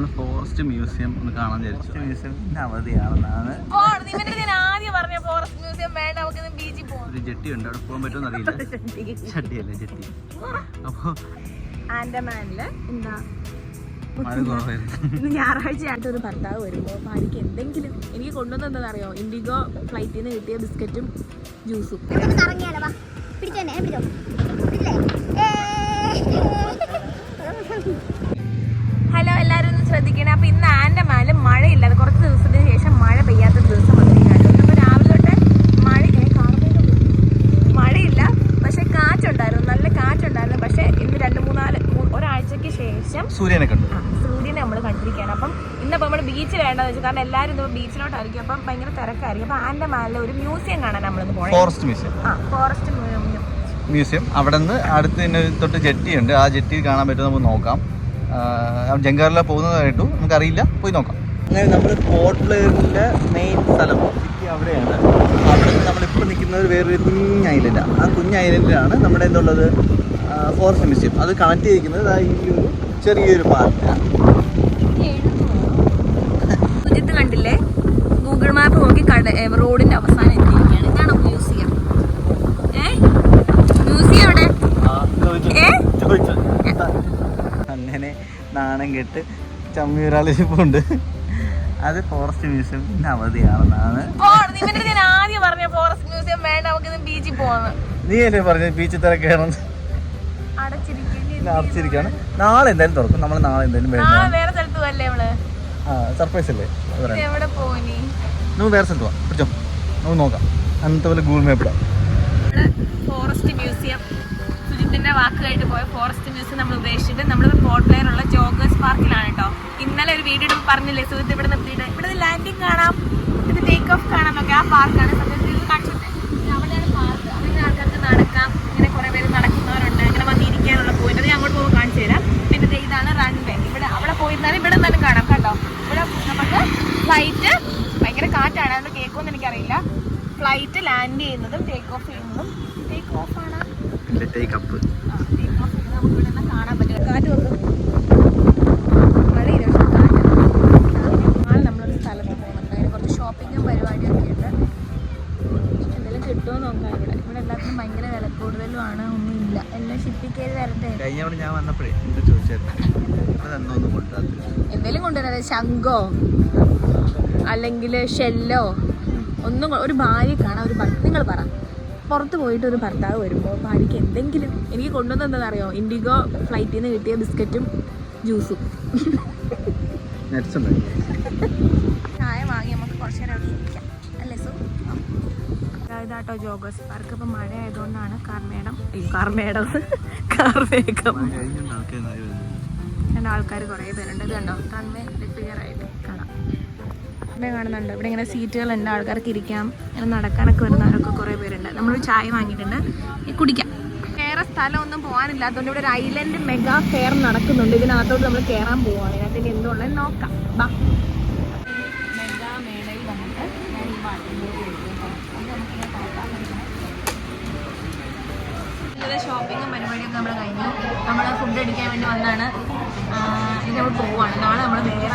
നമ്മൾ forest museum ഒന്ന് കാണാൻ വിചാരിച്ചു. മ്യൂസിയം അവധിയാണെന്നാണ്. ആദ്യം പറഞ്ഞ ഫോറസ്റ്റ് മ്യൂസിയം വേണ്ട നമുക്ക് ബീച്ചിൽ പോകാം ഒരു ജെട്ടി ഉണ്ട് അവിടെ പോകാൻ പറ്റുമെന്ന് അറിയില്ല ചട്ടിയല്ലേ ജെട്ടി. അപ്പോൾ ആൻഡമാനിൽ എന്താ ഇന്ന് ഞായറാഴ്ച ആയിട്ട് ഒരു ഭർത്താവ് വരുമ്പോൾ ഭാര്യയ്ക്ക് എന്തെങ്കിലും എനിക്ക് കൊണ്ടുവന്നത് അറിയോ ഇൻഡിഗോ ഫ്ലൈറ്റിൽ നിന്ന് കിട്ടിയ ബിസ്ക്കറ്റും ജ്യൂസും പിടിച്ചോ ശ്രദ്ധിക്കണേ. അപ്പോൾ ഇന്ന് ആൻഡമാനിൽ മഴയില്ലാതെ കുറച്ച് ദിവസത്തിന് ശേഷം മഴ പെയ്യാത്ത ദിവസം വന്നിരിക്കുകയാണ്. അപ്പോൾ രാവിലെ തൊട്ട് മഴ. മഴയില്ല. പക്ഷെ കാറ്റുണ്ടായിരുന്നു. നല്ല കാറ്റുണ്ടായിരുന്നു. പക്ഷെ ഇന്ന് രണ്ട് മൂന്നാൽ ഒരാഴ്ചയ്ക്ക് ശേഷം സൂര്യനെ കണ്ടു. സൂര്യനെ നമ്മൾ കണ്ടിരിക്കുകയാണ്. അപ്പം ഇന്നിപ്പോൾ നമ്മൾ ബീച്ചിൽ വേണ്ടതെന്ന് വെച്ചാൽ കാരണം എല്ലാവരും ഇന്ന് ബീച്ചിലോട്ടായിരിക്കും അപ്പം ഭയങ്കര തിരക്കായിരിക്കും. അപ്പം മാലിൽ ഒരു മ്യൂസിയം കാണാൻ നമ്മളിന്ന് പോകണം ഫോറസ്റ്റ് മ്യൂസിയം ആ ഫോറസ്റ്റ് മ്യൂസിയം അവിടെ നിന്ന് അടുത്ത് തന്നെ തൊട്ട് ജെട്ടി ഉണ്ട് ആ ജെട്ടി കാണാൻ പറ്റും നമുക്ക് നോക്കാം. ജങ്കാറില പോകുന്നതായിട്ടു നമുക്കറിയില്ല. പോയി നോക്കാം. അങ്ങനെ നമ്മൾ പോർട്ട് ബ്ലെയറിന്റെ മെയിൻ സ്ഥലം സിറ്റി അവിടെയാണ്. അവിടെ നിന്ന് നമ്മളിപ്പോൾ നിൽക്കുന്നത് വേറൊരു കുഞ്ഞ് ഐലൻഡാണ് ആ. കുഞ്ഞ് ഐലൻഡിലാണ് നമ്മുടെ എന്തുള്ളത്? ഫോറസ്റ്റ് മ്യൂസിയം അത് കണക്ട് ചെയ്തിരിക്കുന്നത് ആ ഈ ഒരു ചെറിയൊരു പാർക്കിലാണ് സുജിത്ത് കണ്ടില്ലേ? ഗൂഗിൾ മാപ്പ് നോക്കി കട ഏ, റോഡിന്റെ അവസാനം എത്തിയിരിക്കുകയാണ് ഇതാണ് മ്യൂസിയം ഏ മ്യൂസിയം എവിടെ ഏ? നാണം കെട്ട് ചമ്മിയൊരാളിരിപ്പുണ്ട് അത് ഫോറസ്റ്റ് മ്യൂസിയം ഇന്ന് അവധിയാണെന്നാണ്. ആദ്യം പറഞ്ഞ ഫോറസ്റ്റ് മ്യൂസിയം വേണ്ട നമുക്ക് ബീച്ചിൽ നീ അല്ലേ പറഞ്ഞ ബീച്ചിൽ തിരക്കണം അടച്ചിരിക്കും അടച്ചിരിക്കുകയാണ് നാളെ എന്തായാലും തുറക്കും. നമ്മൾ നാളെ എന്തായാലും വേറെ സ്ഥലത്ത് നമ്മൾ? ആ സർപ്രൈസ് അല്ലേ? എവിടെ നമുക്ക് വേറെ സ്ഥലത്ത് പോവാം. പിടിച്ചോ. നമുക്ക് നോക്കാം. അന്നത്തെ പോലെ ഗൂഗിൾ മാപ്പ് ഇടാം. ഫോറസ്റ്റ് മ്യൂസിയം സുജിത്തിന്റെ വാക്കുമായിട്ട് പോയ ഫോറസ്റ്റ് മ്യൂസിയം നമ്മൾ ഉദ്ദേശിച്ചിട്ട് നമ്മൾ പോർട്ട് ഉള്ള ജോഗേഴ്സ് പാർക്കിലാണ് കേട്ടോ ഇന്നലെ ഒരു വീഡിയോ പറഞ്ഞില്ലേ സുഹൃത്ത് ഇവിടെ നിർത്തിയിട്ട് ഇവിടെ ലാൻഡിങ് കാണാം. ഇത് ടേക്ക് ഓഫ് കാണാം ഒക്കെ ആ പാർക്കാണ് സത്യത്തിൽ ഇത് കാണിച്ചിട്ട് അവിടെയാണ് പാർക്ക് അവിടെ ആൾക്കാർക്ക് നടക്കാം. ഇങ്ങനെ കുറെ പേര് നടക്കുന്നവരുണ്ട്. അങ്ങനെ വന്നിരിക്കാനുള്ള പോയിന്റ് ഞാൻ അങ്ങോട്ട് പോകുമ്പോൾ കാണിച്ചു തരാം. പിന്നെ ദേ ഇതാണ് റൺവേ ഇവിടെ അവിടെ പോയിരുന്നാലും ഇവിടെ നിന്നാലും കാണാം കണ്ടോ ഇവിടെ നമുക്ക് ഫ്ലൈറ്റ് ഭയങ്കര കാറ്റാണ്. അത് കേൾക്കുമെന്ന് എനിക്കറിയില്ല. ഫ്ലൈറ്റ് ലാൻഡ് ചെയ്യുന്നതും ടേക്ക് ഓഫ് ചെയ്യുന്നതും ടേക്ക് ഓഫ് ആണ് ടേക്ക് അപ്പ് ടേക്ക് ഓഫ് നമുക്ക് ഇവിടെ കാണാൻ പറ്റും കാറ്റ് നോക്ക് മഴയില്ല പക്ഷെ കാറ്റ് നാളെ നമ്മളൊരു സ്ഥലത്ത് പോകുന്നുണ്ട് അതിന് കുറച്ച് ഷോപ്പിങ്ങും പരിപാടിയൊക്കെ ഉണ്ട് എന്തെങ്കിലും കിട്ടുമോ നോക്കാം ഇവിടെ ഇവിടെ എല്ലാത്തിനും ഭയങ്കര വില കൂടുതലുമാണ് ഒന്നുമില്ല എല്ലാം ഷിപ്പിൽ കയറി വരട്ടെ കഴിഞ്ഞ ഞാൻ വന്നപ്പോഴേ ചോദിച്ചായിരുന്നു. എന്തെങ്കിലും കൊണ്ടുവരാതെ ശംഖോ അല്ലെങ്കിൽ ഷെല്ലോ ഒന്നും ഒരു ഭാര്യ കാണാൻ ഒരു നിങ്ങൾ പറ. പുറത്ത് പോയിട്ട് ഒരു ഭർത്താവ് വരുമ്പോൾ ഭാര്യയ്ക്ക് എന്തെങ്കിലും എനിക്ക് കൊണ്ടുവന്നത് എന്താണെന്നറിയോ? ഇൻഡിഗോ ഫ്ലൈറ്റിൽ നിന്ന് കിട്ടിയ ബിസ്ക്കറ്റും ജ്യൂസും. ചായ വാങ്ങി നമുക്ക് കുറച്ച് നേരം അവിടെ ഇരിക്കാം. അല്ലേ സു? ഇതാട്ടോ ജോഗസ്. പാർക്ക് ഇപ്പം മഴ ആയതുകൊണ്ടാണ് കാർമേടം കാർമേടം. കാർമേഘം. കഴിഞ്ഞുണ്ട് ആൾക്കാർ കുറേ പേരുണ്ട്. ഇത് കണ്ടോ? റൺവേ റിപ്പയർ ആയിട്ട് കാണാം. ഇവിടെ കാണുന്നുണ്ട്. ഇവിടെ ഇങ്ങനെ സീറ്റുകളുണ്ട് ആൾക്കാർക്ക് ഇരിക്കാം. ഇങ്ങനെ നടക്കാനൊക്കെ വരുന്നവരൊക്കെ കുറേ പേരുണ്ട്. നമ്മൾ ചായ വാങ്ങിയിട്ടുണ്ട്. കുടിക്കാം. വേറെ സ്ഥലമൊന്നും പോകാനില്ലാത്തതുകൊണ്ട് ഇവിടെ ഒരു ഐലൻഡ് മെഗാ ഫെയർ നടക്കുന്നുണ്ട്. ഇതിനകത്തോട്ട് നമ്മൾ കയറാൻ പോവാണ്. അതിന് എന്തുള്ളത് നോക്കാം. ബാ. മെഗാ മേളയിൽ വന്നിട്ട് ഞാൻ ഈ ഇന്നലെ ഷോപ്പിങ്ങും പരിപാടിയൊക്കെ നമ്മൾ കഴിഞ്ഞു. നമ്മൾ ഫുഡ് അടിക്കാൻ വേണ്ടി വന്നാണ്. ഇനി നമ്മൾ പോവാണ്. നാളെ നമ്മൾ വേറെ